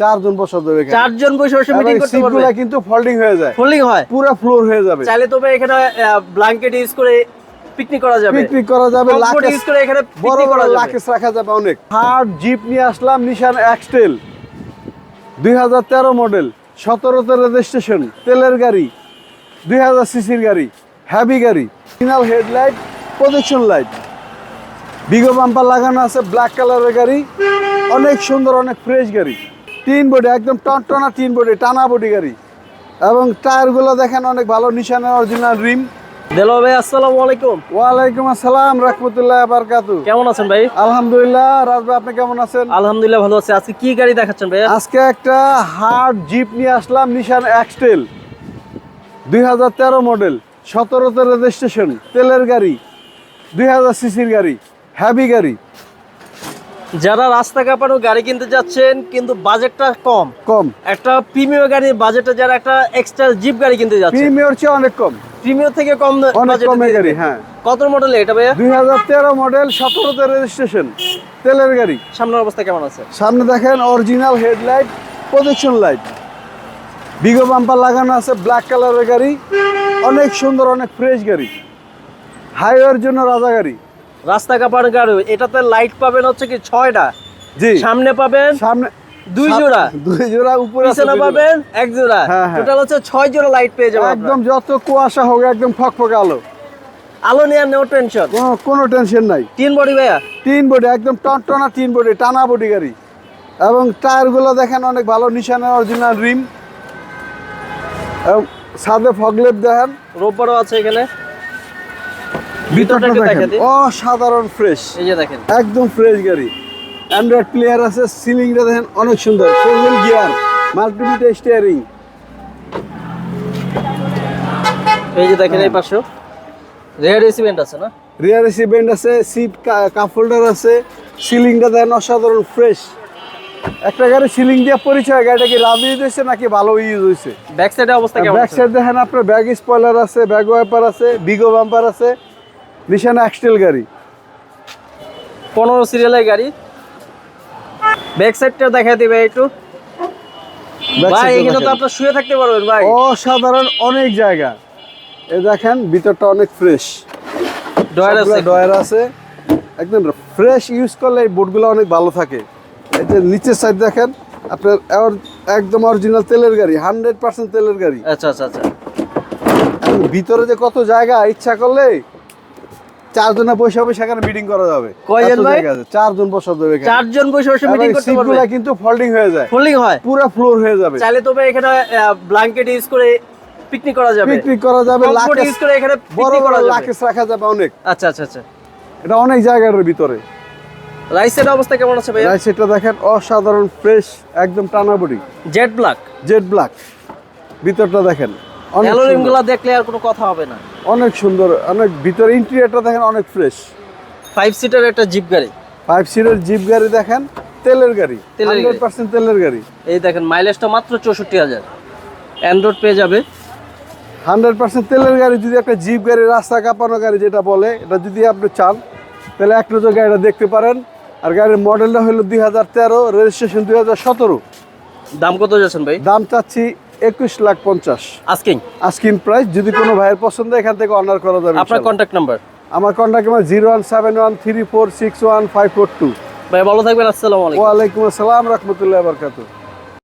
চারজন বসা যাবে চারজন বসে বসে মিটিং করতে পারবে। কিন্তু ফোল্ডিং হয়ে যায়। ফোল্ডিং হয়। পুরো ফ্লোর হয়ে যাবে। চাইলে তবে এখানে ব্ল্যাঙ্কেট ইউজ করে পিকনিক করা যাবে। পিকনিক করা যাবে লাকেশ ইউজ করে এখানে বড় বড় লাকেশ রাখা যাবে অনেক। হার্ড জিপ নিয়ে আসলাম নিশান এক্সটেল দুই হাজার তেরো মডেল সতেরোতে রেজিস্ট্রেশন তেলের গাড়ি। দুই হাজার সিসির গাড়ি হ্যাভি গাড়ি। ফিনাল হেডলাইট প্রজেকশন লাইট বিগো বাম্পার লাগানো আছে ব্ল্যাক কালারের গাড়ি। অনেক সুন্দর অনেক ফ্রেশ গাড়ি। তিন বডি একদম টনটনা টিন বডি টানা বডি গাড়ি। এবং টায়ারগুলো দেখেন অনেক ভালো নিশানের অরিজিনাল রিম। দেলো ভাই আসসালামু আলাইকুম। ওয়ালাইকুম আসসালাম রহমতুল্লাহ বারকাতু কেমন আছেন ভাই? আলহামদুলিল্লাহ রাজ ভাই আপনি কেমন আছেন? আলহামদুলিল্লাহ ভালো আছি। আজকে কি গাড়ি দেখাচ্ছেন ভাই আজকে একটা হার্ড জিপ নিয়ে আসলাম নিশান এক্সটেল দুই হাজার তেরো মডেল সতেরোতে রেজিস্ট্রেশন তেলের গাড়ি দুই হাজার সিসির গাড়ি হ্যাভি গাড়ি। যারা রাস্তা কাঁপানো গাড়ি কিনতে যাচ্ছেন কিন্তু বাজেটটা কম। কম। একটা প্রিমিয়ার গাড়ি বাজেটে যারা একটা এক্সট্রা জিপ গাড়ি কিনতে যাচ্ছে প্রিমিয়র চেয়ে অনেক কম। প্রিমিয়ার থেকে কম অনেক কমে গাড়ি হ্যাঁ। কত মডেল এটা ভাইয়া? দুই হাজার তেরো মডেল সতেরোতে রেজিস্ট্রেশন তেলের গাড়ি। সামনের অবস্থা কেমন আছে? সামনে দেখেন অরিজিনাল হেডলাইট প্রজেকশন লাইট বিগো বাম্পার লাগানো আছে ব্ল্যাক কালারের গাড়ি। অনেক সুন্দর অনেক ফ্রেশ গাড়ি। হাইওয়ের জন্য রাজা গাড়ি। রাস্তা কাঁপানো গাড়ি এটাতে লাইট পাবেন হচ্ছে কি ছয়টা। জি। সামনে পাবেন সামনে দুই জোড়া। দুই জোড়া উপরে আছে পিছনে পাবেন এক জোড়া। হ্যাঁ, হ্যাঁ। টোটাল হচ্ছে ছয় জোড়া লাইট পেয়ে যাবেন একদম যত কুয়াশা হোক একদম ফকফকে আলো। আলো নেওয়ার নো টেনশন কোনো টেনশন নাই। তিন বডি ভাইয়া? তিন বডি একদম টনটনা তিন বডি টানা বডি গাড়ি। এবং টায়ারগুলো দেখেন অনেক ভালো নিশানের অরিজিনাল রিম এবং সাদে ফগলেপ দেখেন। রোববারও আছে এখানে। ভিতরটা দেখেন। অসাধারণ ফ্রেশ এই যে দেখেন। একদম ফ্রেশ গাড়ি। অ্যান্ড্রয়েড প্লেয়ার আছে সিলিংটা দেখেন অনেক সুন্দর। Four wheel gear multimeter steering এই যে দেখেন হ্যাঁ। এই পাশে রেয়ার রেসিমেন্ট আছে না? রিয়ার এসি বেন্ড আছে সিট কাপ হোল্ডার আছে সিলিংটা দেখেন অসাধারণ ফ্রেশ একটা গাড়ি সিলিং দিয়ে পরিচয় গাড়িটা কি লাভ ইউজ হয়েছে নাকি ভালো ইউজ হয়েছে ব্যাক সাইডে অবস্থা কেমন ব্যাক সাইড দেখেন আপনার ব্যাগ স্পয়লার আছে ব্যাগ ওয়াইপার আছে বিগো বাম্পার আছে। নিশান এক্সটেল গাড়ি। পনেরো সিরিয়ালের গাড়ি। ব্যাক সাইডটা দেখা দিবে একটু। ভাই এখানে তো আপনার শুয়ে থাকতে পারবেন ভাই। অসাধারণ অনেক জায়গা। এই দেখেন ভিতরটা অনেক ফ্রেশ ডয়ার আছে। ডয়ার আছে। একদম ফ্রেশ ইউজ করলে এই বোর্ডগুলো অনেক ভালো থাকে। এই যে নিচের সাইড দেখেন আপনার একদম অরিজিনাল তেলের গাড়ি হান্ড্রেড পার্সেন্ট তেলের গাড়ি। আচ্ছা আচ্ছা আচ্ছা। ভিতরে যে কত জায়গা ইচ্ছা করলে চারজনে বসে বসে সেখানে মিটিং করা যাবে। কয়জন ভাই? চারজন বসা যাবে চারজন বসে বসে মিটিং করতে পারবে? কিন্তু ফোল্ডিং হয়ে যায়। ফোল্ডিং হয়? পুরো ফ্লোর হয়ে যাবে। চাইলে তবে এখানে ব্ল্যাঙ্কেট ইউজ করে পিকনিক করা যাবে। পিকনিক করা যাবে ইউজ করে এখানে বড় বড় রাখা যাবে অনেক। আচ্ছা আচ্ছা আচ্ছা। এটা অনেক জায়গার ভিতরে। রাইট সাইড অবস্থা কেমন আছে ভাইয়া? সেটা দেখেন অসাধারণ ফ্রেশ একদম টানা body jet black jet black ভিতরটা দেখেন। অনেকগুলা দেখলে আর কোনো কথা হবে না। অনেক সুন্দর অনেক ভিতরে ইন্টেরিয়রটা দেখেন অনেক ফ্রেশ ফাইভ সিটার একটা জিপ গাড়ি। ফাইভ সিটার জিপ গাড়ি দেখেন তেলের গাড়ি। হান্ড্রেড পার্সেন্ট তেলের গাড়ি। এই দেখেন মাইলেজটা মাত্র চৌষট্টি হাজার। অ্যান্ড্রয়েড পেয়ে যাবে। হান্ড্রেড পার্সেন্ট তেলের গাড়ি যদি একটা জিপ গাড়ি রাস্তা কাঁপানো গাড়ি যেটা বলে এটা যদি আপনি চান তাহলে এক নজর গাড়িটা দেখতে পারেন। আর গাড়ির মডেলটা হলো দুই হাজার তেরো রেজিস্ট্রেশন দুই হাজার সতেরো। দাম কত যাচ্ছেন ভাই? দাম চাচ্ছি একুশ লাখ পঞ্চাশ। আস্কিং আস্কিং প্রাইস যদি কোনো ভাইয়ের পছন্দ এখান থেকে অর্ডার করা যাবে আপনার। কন্ট্যাক্ট নাম্বার আমার contact number zero one seven one three four six one five four two ভাই ভালো থাকবেন আসসালামু আলাইকুম। ওয়ালাইকুম আসসালাম রহমতুল্লাহ বরকাতু